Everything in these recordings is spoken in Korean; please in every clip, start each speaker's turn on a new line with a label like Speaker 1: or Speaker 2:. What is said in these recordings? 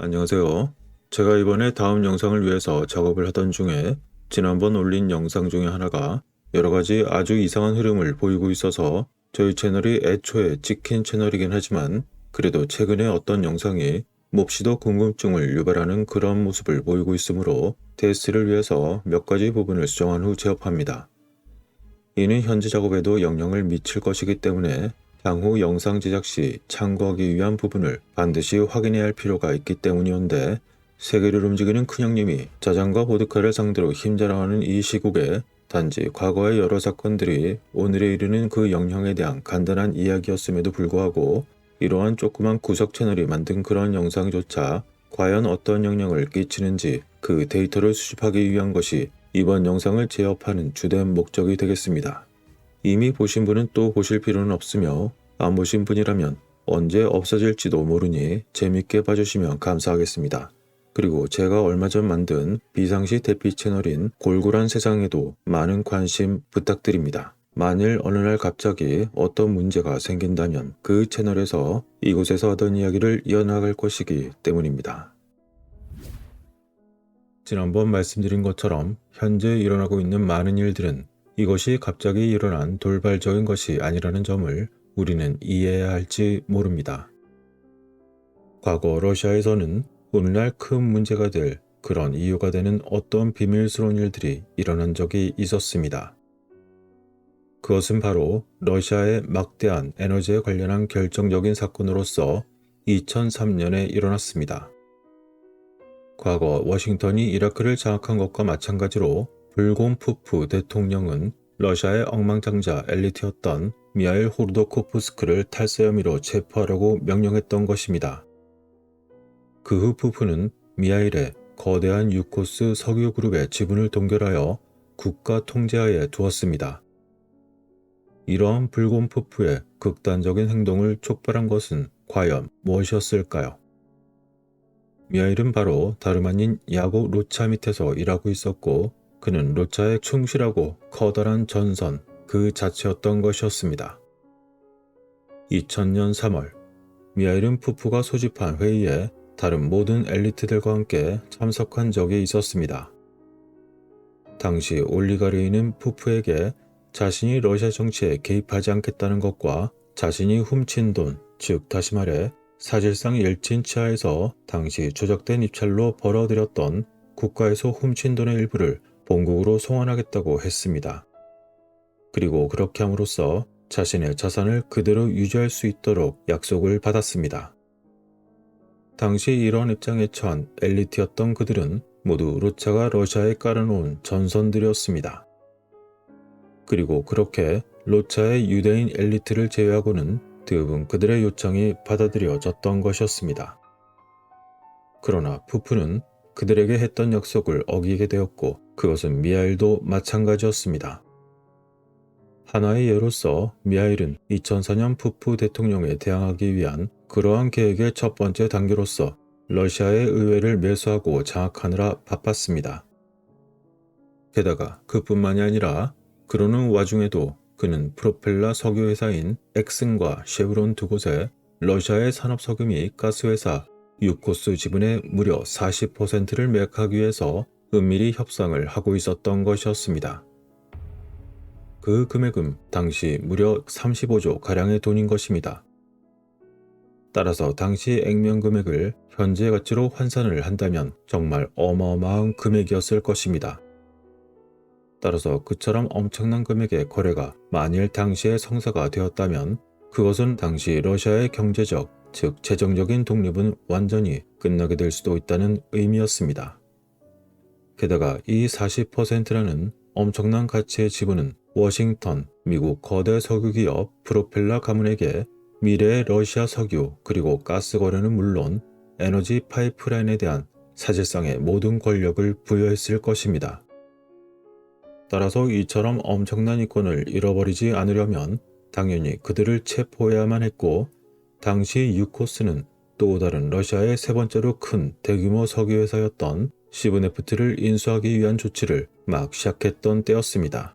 Speaker 1: 안녕하세요. 제가 이번에 다음 영상을 위해서 작업을 하던 중에 지난번 올린 영상 중에 하나가 여러 가지 아주 이상한 흐름을 보이고 있어서 저희 채널이 애초에 찍힌 채널이긴 하지만 그래도 최근에 어떤 영상이 몹시도 궁금증을 유발하는 그런 모습을 보이고 있으므로 테스트를 위해서 몇 가지 부분을 수정한 후 제업합니다. 이는 현재 작업에도 영향을 미칠 것이기 때문에 향후 영상 제작 시 참고하기 위한 부분을 반드시 확인해야 할 필요가 있기 때문이었는데 세계를 움직이는 큰형님이 자장과 보드카를 상대로 힘자랑하는 이 시국에 단지 과거의 여러 사건들이 오늘에 이르는 그 영향에 대한 간단한 이야기였음에도 불구하고 이러한 조그만 구석 채널이 만든 그런 영상조차 과연 어떤 영향을 끼치는지 그 데이터를 수집하기 위한 것이 이번 영상을 제업하는 주된 목적이 되겠습니다. 이미 보신 분은 또 보실 필요는 없으며 안 보신 분이라면 언제 없어질지도 모르니 재밌게 봐주시면 감사하겠습니다. 그리고 제가 얼마 전 만든 비상시 대피 채널인 골골한 세상에도 많은 관심 부탁드립니다. 만일 어느 날 갑자기 어떤 문제가 생긴다면 그 채널에서 이곳에서 하던 이야기를 이어나갈 것이기 때문입니다. 지난번 말씀드린 것처럼 현재 일어나고 있는 많은 일들은 이것이 갑자기 일어난 돌발적인 것이 아니라는 점을 우리는 이해해야 할지 모릅니다. 과거 러시아에서는 오늘날 큰 문제가 될 그런 이유가 되는 어떤 비밀스러운 일들이 일어난 적이 있었습니다. 그것은 바로 러시아의 막대한 에너지에 관련한 결정적인 사건으로서 2003년에 일어났습니다. 과거 워싱턴이 이라크를 장악한 것과 마찬가지로 불곰푸프 대통령은 러시아의 억망장자 엘리트였던 미하일 호르도코프스크를 탈세 혐의로 체포하라고 명령했던 것입니다. 그 후 푸프는 미하일의 거대한 유코스 석유 그룹의 지분을 동결하여 국가 통제하에 두었습니다. 이러한 불곰푸프의 극단적인 행동을 촉발한 것은 과연 무엇이었을까요? 미하일은 바로 다름 아닌 야구 로차 밑에서 일하고 있었고 그는 로차에 충실하고 커다란 전선 그 자체였던 것이었습니다. 2000년 3월 미하일은 푸프가 소집한 회의에 다른 모든 엘리트들과 함께 참석한 적이 있었습니다. 당시 올리가르이는 푸프에게 자신이 러시아 정치에 개입하지 않겠다는 것과 자신이 훔친 돈, 즉 다시 말해 사실상 일친 치하에서 당시 조작된 입찰로 벌어들였던 국가에서 훔친 돈의 일부를 본국으로 송환하겠다고 했습니다. 그리고 그렇게 함으로써 자신의 자산을 그대로 유지할 수 있도록 약속을 받았습니다. 당시 이런 입장에 처한 엘리트였던 그들은 모두 로차가 러시아에 깔아놓은 전선들이었습니다. 그리고 그렇게 로차의 유대인 엘리트를 제외하고는 대부분 그들의 요청이 받아들여졌던 것이었습니다. 그러나 푸프는 그들에게 했던 약속을 어기게 되었고 그것은 미하일도 마찬가지였습니다. 하나의 예로서 미하일은 2004년 푸프 대통령에 대항하기 위한 그러한 계획의 첫 번째 단계로서 러시아의 의회를 매수하고 장악하느라 바빴습니다. 게다가 그뿐만이 아니라 그러는 와중에도 그는 프로펠러 석유회사인 엑슨과 쉐브론 두 곳에 러시아의 산업석유 및 가스회사 유코스 지분의 무려 40%를 매각하기 위해서 은밀히 협상을 하고 있었던 것이었습니다. 그 금액은 당시 무려 35조 가량의 돈인 것입니다. 따라서 당시 액면 금액을 현재 가치로 환산을 한다면 정말 어마어마한 금액이었을 것입니다. 따라서 그처럼 엄청난 금액의 거래가 만일 당시의 성사가 되었다면 그것은 당시 러시아의 경제적, 즉 재정적인 독립은 완전히 끝나게 될 수도 있다는 의미였습니다. 게다가 이 40%라는 엄청난 가치의 지분은 워싱턴, 미국 거대 석유기업 프로펠러 가문에게 미래의 러시아 석유 그리고 가스 거래는 물론 에너지 파이프라인에 대한 사실상의 모든 권력을 부여했을 것입니다. 따라서 이처럼 엄청난 이권을 잃어버리지 않으려면 당연히 그들을 체포해야만 했고 당시 유코스는 또 다른 러시아의 세 번째로 큰 대규모 석유회사였던 시브네프트를 인수하기 위한 조치를 막 시작했던 때였습니다.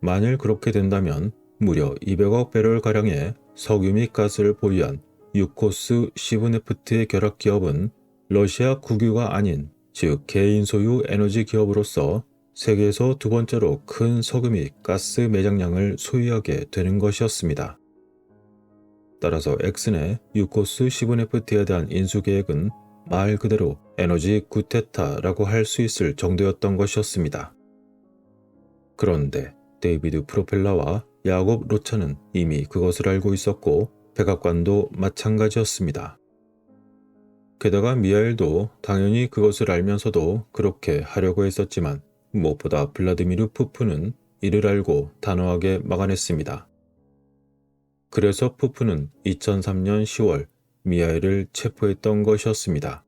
Speaker 1: 만일 그렇게 된다면 무려 200억 배럴가량의 석유 및 가스를 보유한 유코스 시브네프트의 결합 기업은 러시아 국유가 아닌 즉 개인 소유 에너지 기업으로서 세계에서 두 번째로 큰 석유 및 가스 매장량을 소유하게 되는 것이었습니다. 따라서 엑슨의 유코스 시브네프트에 대한 인수 계획은 말 그대로 에너지 구테타라고 할 수 있을 정도였던 것이었습니다. 그런데 데이비드 프로펠라와 야곱 로차는 이미 그것을 알고 있었고 백악관도 마찬가지였습니다. 게다가 미하일도 당연히 그것을 알면서도 그렇게 하려고 했었지만 무엇보다 블라디미르 푸프는 이를 알고 단호하게 막아냈습니다. 그래서 푸프는 2003년 10월 미하일을 체포했던 것이었습니다.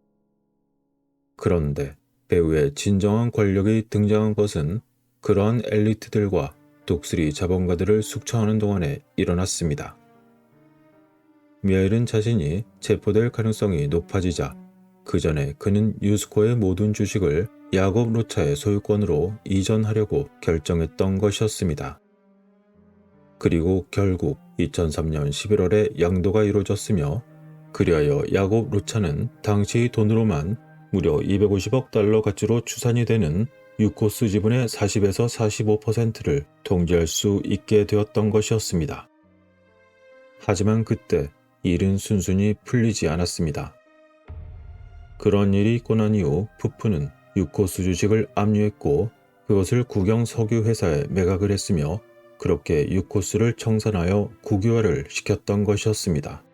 Speaker 1: 그런데 배우의 진정한 권력이 등장한 것은 그러한 엘리트들과 독수리 자본가들을 숙청하는 동안에 일어났습니다. 미하일은 자신이 체포될 가능성이 높아지자 그 전에 그는 유스코의 모든 주식을 야곱 로차의 소유권으로 이전하려고 결정했던 것이었습니다. 그리고 결국 2003년 11월에 양도가 이루어졌으며 그리하여 야곱 로차는 당시 돈으로만 무려 250억 달러 가치로 추산이 되는 유코스 지분의 40에서 45%를 통제할 수 있게 되었던 것이었습니다. 하지만 그때 일은 순순히 풀리지 않았습니다. 그런 일이 있고 난 이후 푸프는 유코스 주식을 압류했고 그것을 국영 석유 회사에 매각을 했으며 그렇게 유코스를 청산하여 국유화를 시켰던 것이었습니다.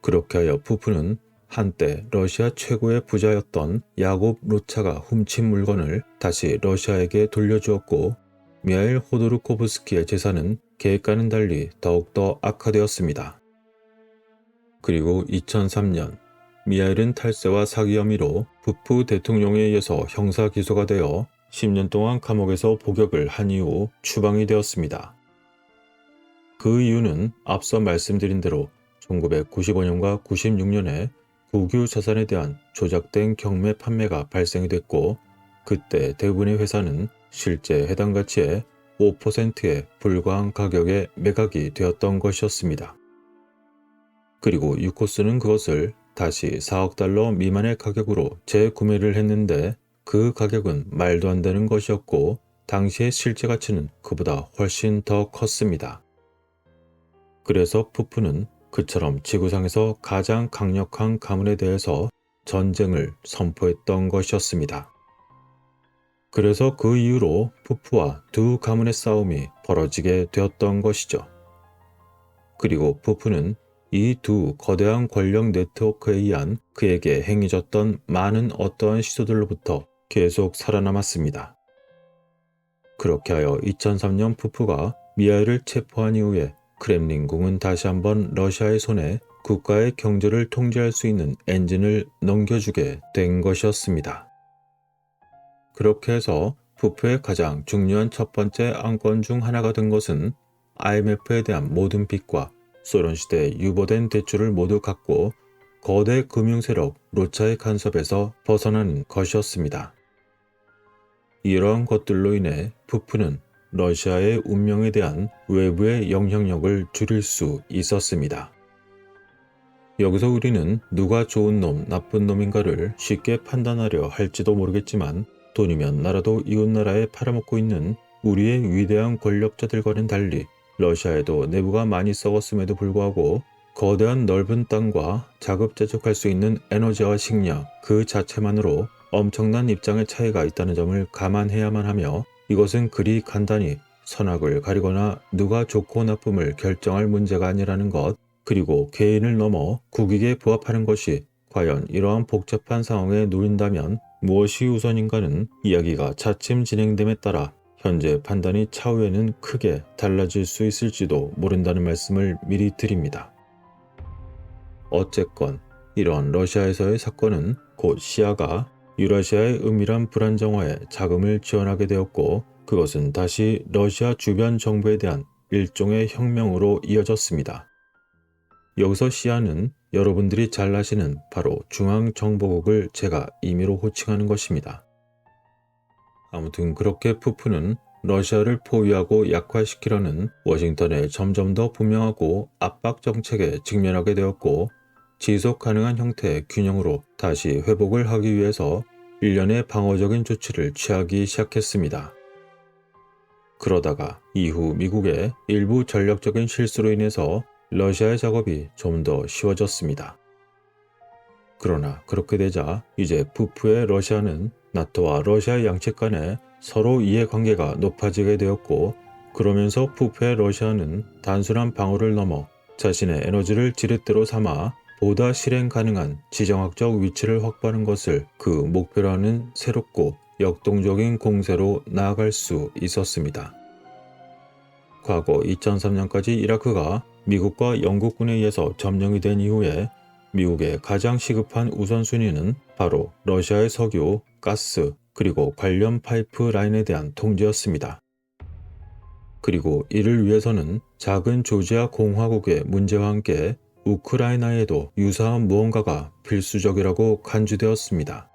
Speaker 1: 그렇게 하여 푸프는 한때 러시아 최고의 부자였던 야곱 로차가 훔친 물건을 다시 러시아에게 돌려주었고 미하일 호도르코브스키의 재산은 계획과는 달리 더욱더 악화되었습니다. 그리고 2003년 미하일은 탈세와 사기 혐의로 부프 대통령에 의해서 형사 기소가 되어 10년 동안 감옥에서 복역을 한 이후 추방이 되었습니다. 그 이유는 앞서 말씀드린 대로 1995년과 96년에 국유 자산에 대한 조작된 경매 판매가 발생이 됐고 그때 대부분의 회사는 실제 해당 가치의 5%에 불과한 가격에 매각이 되었던 것이었습니다. 그리고 유코스는 그것을 다시 4억 달러 미만의 가격으로 재구매를 했는데 그 가격은 말도 안 되는 것이었고 당시의 실제 가치는 그보다 훨씬 더 컸습니다. 그래서 푸프는 그처럼 지구상에서 가장 강력한 가문에 대해서 전쟁을 선포했던 것이었습니다. 그래서 그 이후로 푸프와 두 가문의 싸움이 벌어지게 되었던 것이죠. 그리고 푸프는 이 두 거대한 권력 네트워크에 의한 그에게 행해졌던 많은 어떠한 시도들로부터 계속 살아남았습니다. 그렇게 하여 2003년 푸프가 미하일을 체포한 이후에 크렘린궁은 다시 한번 러시아의 손에 국가의 경제를 통제할 수 있는 엔진을 넘겨주게 된 것이었습니다. 그렇게 해서 푸프의 가장 중요한 첫 번째 안건 중 하나가 된 것은 IMF에 대한 모든 빚과 소련 시대 유보된 대출을 모두 갚고 거대 금융 세력 로차의 간섭에서 벗어나는 것이었습니다. 이러한 것들로 인해 푸프는 러시아의 운명에 대한 외부의 영향력을 줄일 수 있었습니다. 여기서 우리는 누가 좋은 놈, 나쁜 놈인가를 쉽게 판단하려 할지도 모르겠지만 돈이면 나라도 이웃나라에 팔아먹고 있는 우리의 위대한 권력자들과는 달리 러시아에도 내부가 많이 썩었음에도 불구하고 거대한 넓은 땅과 자급자족할 수 있는 에너지와 식량 그 자체만으로 엄청난 입장의 차이가 있다는 점을 감안해야만 하며 이것은 그리 간단히 선악을 가리거나 누가 좋고 나쁨을 결정할 문제가 아니라는 것, 그리고 개인을 넘어 국익에 부합하는 것이 과연 이러한 복잡한 상황에 놓인다면 무엇이 우선인가는 이야기가 차츰 진행됨에 따라 현재 판단이 차후에는 크게 달라질 수 있을지도 모른다는 말씀을 미리 드립니다. 어쨌건 이러한 러시아에서의 사건은 곧 시아가 유라시아의 은밀한 불안정화에 자금을 지원하게 되었고 그것은 다시 러시아 주변 정부에 대한 일종의 혁명으로 이어졌습니다. 여기서 시아는 여러분들이 잘 아시는 바로 중앙정보국을 제가 임의로 호칭하는 것입니다. 아무튼 그렇게 푸프는 러시아를 포위하고 약화시키려는 워싱턴의 점점 더 분명하고 압박 정책에 직면하게 되었고 지속 가능한 형태의 균형으로 다시 회복을 하기 위해서 일련의 방어적인 조치를 취하기 시작했습니다. 그러다가 이후 미국의 일부 전략적인 실수로 인해서 러시아의 작업이 좀 더 쉬워졌습니다. 그러나 그렇게 되자 이제 부프의 러시아는 나토와 러시아 양측 간에 서로 이해관계가 높아지게 되었고 그러면서 부프의 러시아는 단순한 방어를 넘어 자신의 에너지를 지렛대로 삼아 보다 실행 가능한 지정학적 위치를 확보하는 것을 그 목표로 하는 새롭고 역동적인 공세로 나아갈 수 있었습니다. 과거 2003년까지 이라크가 미국과 영국군에 의해서 점령이 된 이후에 미국의 가장 시급한 우선순위는 바로 러시아의 석유, 가스, 그리고 관련 파이프라인에 대한 통제였습니다. 그리고 이를 위해서는 작은 조지아 공화국의 문제와 함께 우크라이나에도 유사한 무언가가 필수적이라고 간주되었습니다.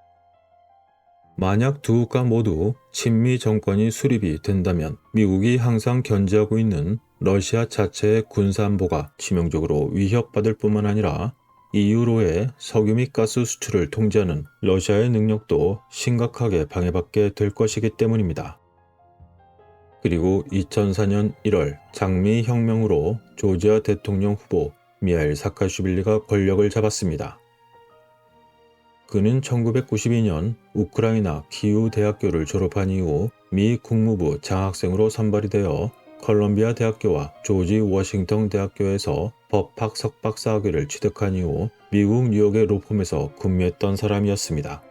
Speaker 1: 만약 두 국가 모두 친미 정권이 수립이 된다면 미국이 항상 견제하고 있는 러시아 자체의 군사안보가 치명적으로 위협받을 뿐만 아니라 EU로의 석유 및 가스 수출을 통제하는 러시아의 능력도 심각하게 방해받게 될 것이기 때문입니다. 그리고 2004년 1월 장미 혁명으로 조지아 대통령 후보 미하일 사카슈빌리가 권력을 잡았습니다. 그는 1992년 우크라이나 키우 대학교를 졸업한 이후 미 국무부 장학생으로 선발이 되어 컬럼비아 대학교와 조지 워싱턴 대학교에서 법학 석박사 학위를 취득한 이후 미국 뉴욕의 로펌에서 근무했던 사람이었습니다.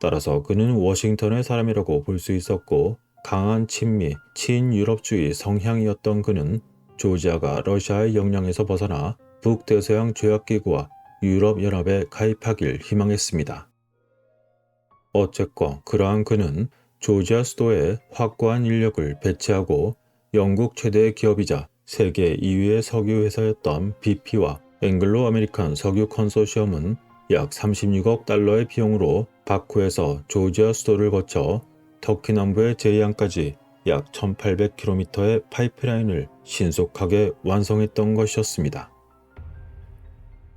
Speaker 1: 따라서 그는 워싱턴의 사람이라고 볼 수 있었고 강한 친미, 친유럽주의 성향이었던 그는 조지아가 러시아의 영향에서 벗어나 북대서양 조약기구와 유럽연합에 가입하길 희망했습니다. 어쨌건 그러한 그는 조지아 수도에 확고한 인력을 배치하고 영국 최대의 기업이자 세계 2위의 석유 회사였던 BP와 앵글로 아메리칸 석유 컨소시엄은 약 36억 달러의 비용으로 바쿠에서 조지아 수도를 거쳐 터키 남부의 제이안까지 약 1800km의 파이프라인을 신속하게 완성했던 것이었습니다.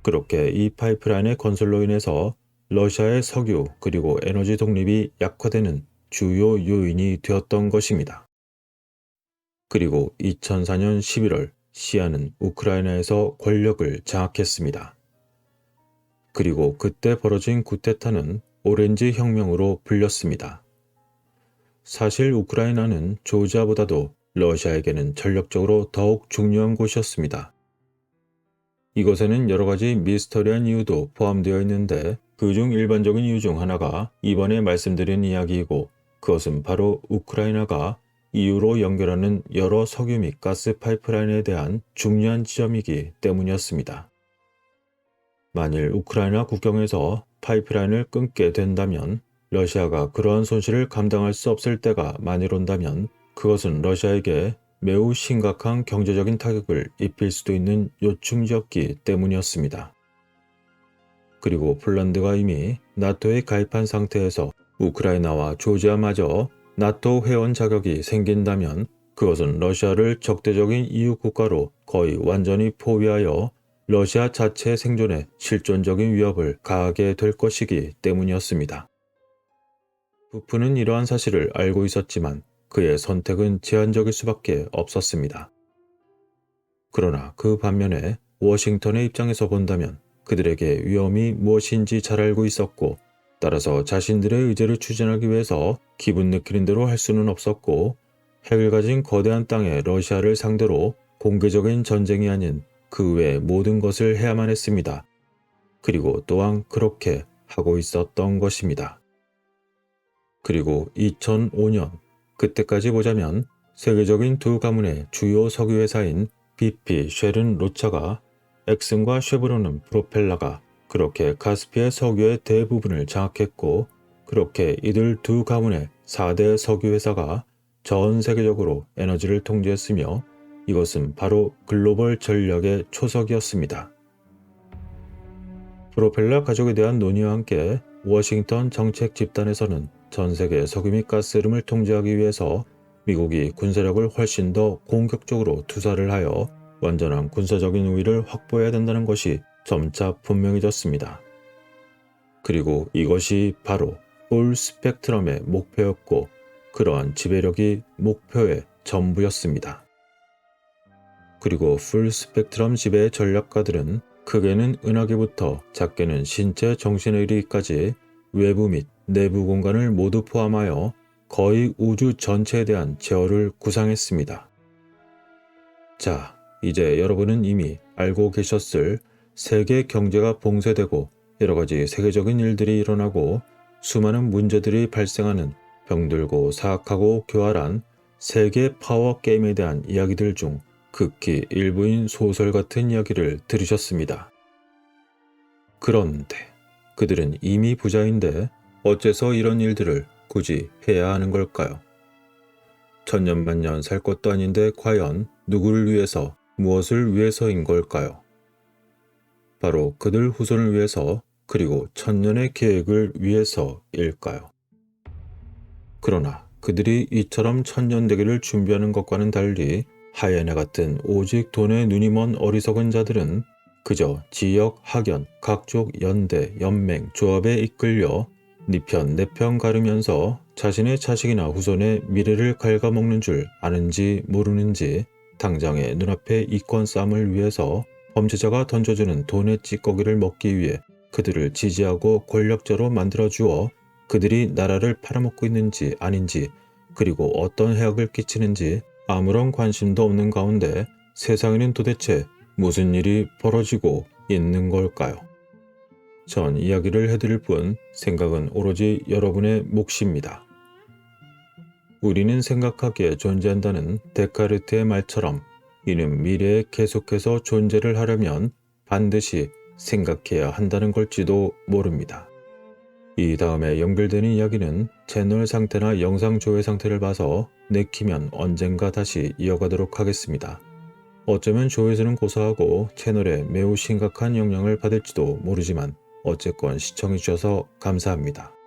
Speaker 1: 그렇게 이 파이프라인의 건설로 인해서 러시아의 석유 그리고 에너지 독립이 약화되는 주요 요인이 되었던 것입니다. 그리고 2004년 11월 시아는 우크라이나에서 권력을 장악했습니다. 그리고 그때 벌어진 구테타는 오렌지 혁명으로 불렸습니다. 사실 우크라이나는 조지아보다도 러시아에게는 전력적으로 더욱 중요한 곳이었습니다. 이것에는 여러 가지 미스터리한 이유도 포함되어 있는데 그중 일반적인 이유 중 하나가 이번에 말씀드린 이야기이고 그것은 바로 우크라이나가 EU로 연결하는 여러 석유 및 가스 파이프라인에 대한 중요한 지점이기 때문이었습니다. 만일 우크라이나 국경에서 파이프라인을 끊게 된다면 러시아가 그러한 손실을 감당할 수 없을 때가 만일 온다면 그것은 러시아에게 매우 심각한 경제적인 타격을 입힐 수도 있는 요충지였기 때문이었습니다. 그리고 폴란드가 이미 나토에 가입한 상태에서 우크라이나와 조지아마저 나토 회원 자격이 생긴다면 그것은 러시아를 적대적인 EU 국가로 거의 완전히 포위하여 러시아 자체 생존에 실존적인 위협을 가하게 될 것이기 때문이었습니다. 부프는 이러한 사실을 알고 있었지만 그의 선택은 제한적일 수밖에 없었습니다. 그러나 그 반면에 워싱턴의 입장에서 본다면 그들에게 위험이 무엇인지 잘 알고 있었고 따라서 자신들의 의제를 추진하기 위해서 기분 느끼는 대로 할 수는 없었고 핵을 가진 거대한 땅의 러시아를 상대로 공개적인 전쟁이 아닌 그 외 모든 것을 해야만 했습니다. 그리고 또한 그렇게 하고 있었던 것입니다. 그리고 2005년 그때까지 보자면 세계적인 두 가문의 주요 석유 회사인 BP 쉘은 로차가 엑슨과 쉐브론은 프로펠러가 그렇게 카스피의 석유의 대부분을 장악했고 그렇게 이들 두 가문의 4대 석유 회사가 전 세계적으로 에너지를 통제했으며 이것은 바로 글로벌 전략의 초석이었습니다. 프로펠러 가족에 대한 논의와 함께 워싱턴 정책 집단에서는 전 세계 석유 및 가스 흐름을 통제하기 위해서 미국이 군사력을 훨씬 더 공격적으로 투사를 하여 완전한 군사적인 우위를 확보해야 된다는 것이 점차 분명해졌습니다. 그리고 이것이 바로 올 스펙트럼의 목표였고 그러한 지배력이 목표의 전부였습니다. 그리고 풀 스펙트럼 지배의 전략가들은 크게는 은하계부터 작게는 신체 정신에 이르기까지 외부 및 내부 공간을 모두 포함하여 거의 우주 전체에 대한 제어를 구상했습니다. 자, 이제 여러분은 이미 알고 계셨을 세계 경제가 봉쇄되고 여러 가지 세계적인 일들이 일어나고 수많은 문제들이 발생하는 병들고 사악하고 교활한 세계 파워 게임에 대한 이야기들 중 극히 일부인 소설 같은 이야기를 들으셨습니다. 그런데 그들은 이미 부자인데 어째서 이런 일들을 굳이 해야 하는 걸까요? 천년만년 살 것도 아닌데 과연 누구를 위해서 무엇을 위해서인 걸까요? 바로 그들 후손을 위해서 그리고 천년의 계획을 위해서일까요? 그러나 그들이 이처럼 천년대계를 준비하는 것과는 달리 하이에나 같은 오직 돈에 눈이 먼 어리석은 자들은 그저 지역, 학연, 각족, 연대, 연맹, 조합에 이끌려 니편 내편 가르면서 자신의 자식이나 후손의 미래를 갉아먹는 줄 아는지 모르는지 당장의 눈앞의 이권 싸움을 위해서 범죄자가 던져주는 돈의 찌꺼기를 먹기 위해 그들을 지지하고 권력자로 만들어 주어 그들이 나라를 팔아먹고 있는지 아닌지 그리고 어떤 해악을 끼치는지 아무런 관심도 없는 가운데 세상에는 도대체 무슨 일이 벌어지고 있는 걸까요? 전 이야기를 해드릴 뿐 생각은 오로지 여러분의 몫입니다. 우리는 생각하기에 존재한다는 데카르트의 말처럼 이는 미래에 계속해서 존재를 하려면 반드시 생각해야 한다는 걸지도 모릅니다. 이 다음에 연결되는 이야기는 채널 상태나 영상 조회 상태를 봐서 내키면 언젠가 다시 이어가도록 하겠습니다. 어쩌면 조회수는 고사하고 채널에 매우 심각한 영향을 받을지도 모르지만 어쨌건 시청해주셔서 감사합니다.